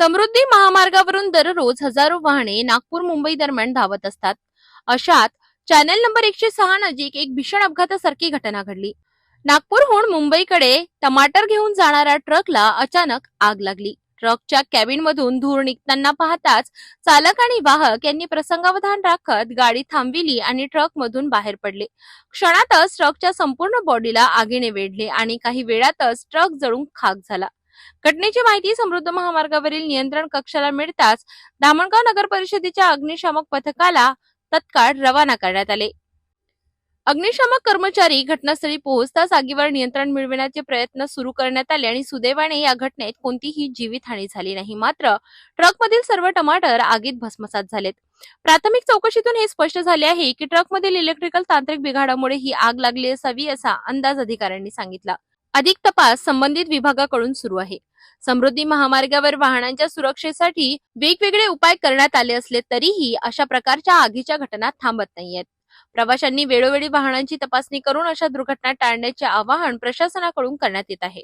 समृद्धी महामार्गावरून दररोज हजारो वाहने नागपूर मुंबई दरम्यान धावत असतात. अशात चॅनल नंबर एकशे सहा नजीक एक भीषण अपघातासारखी घटना घडली. नागपूरहून मुंबईकडे टमाटर घेऊन जाणाऱ्या ट्रकला अचानक आग लागली. ट्रकच्या कॅबिन मधून धूर निघताना पाहताच चालक आणि वाहक यांनी प्रसंगावधान राखत गाडी थांबविली आणि ट्रक मधून बाहेर पडले. क्षणातच ट्रकच्या संपूर्ण बॉडीला आगीने वेढले आणि काही वेळातच ट्रक जळून खाक झाला. घटनेची माहिती समृद्ध महामार्गावरील नियंत्रण कक्षाला मिळताच धामणगाव नगर परिषदेच्या अग्निशामक पथकाला तत्काळ रवाना करण्यात आले. अग्निशामक कर्मचारी घटनास्थळी पोहोचताच आगीवर नियंत्रण मिळविण्याचे प्रयत्न सुरू करण्यात आले आणि सुदैवाने या घटनेत कोणतीही जीवितहानी झाली नाही. मात्र ट्रकमधील सर्व टमाटर आगीत भस्मसात झालेत. प्राथमिक चौकशीतून हे स्पष्ट झाले आहे की ट्रकमधील इलेक्ट्रिकल तांत्रिक बिघाडामुळे ही आग लागली असावी असा अंदाज अधिकाऱ्यांनी सांगितला. अधिक तपास संबंधित विभागाकडून सुरू आहे. समृद्धी महामार्गावर वाहनांच्या सुरक्षेसाठी वेगवेगळे उपाय करण्यात आले असले तरीही अशा प्रकारच्या आगीच्या घटना थांबत नाहीयेत. प्रवाशांनी वेळोवेळी वाहनांची तपासणी करून अशा दुर्घटना टाळण्याचे आवाहन प्रशासनाकडून करण्यात येत आहे.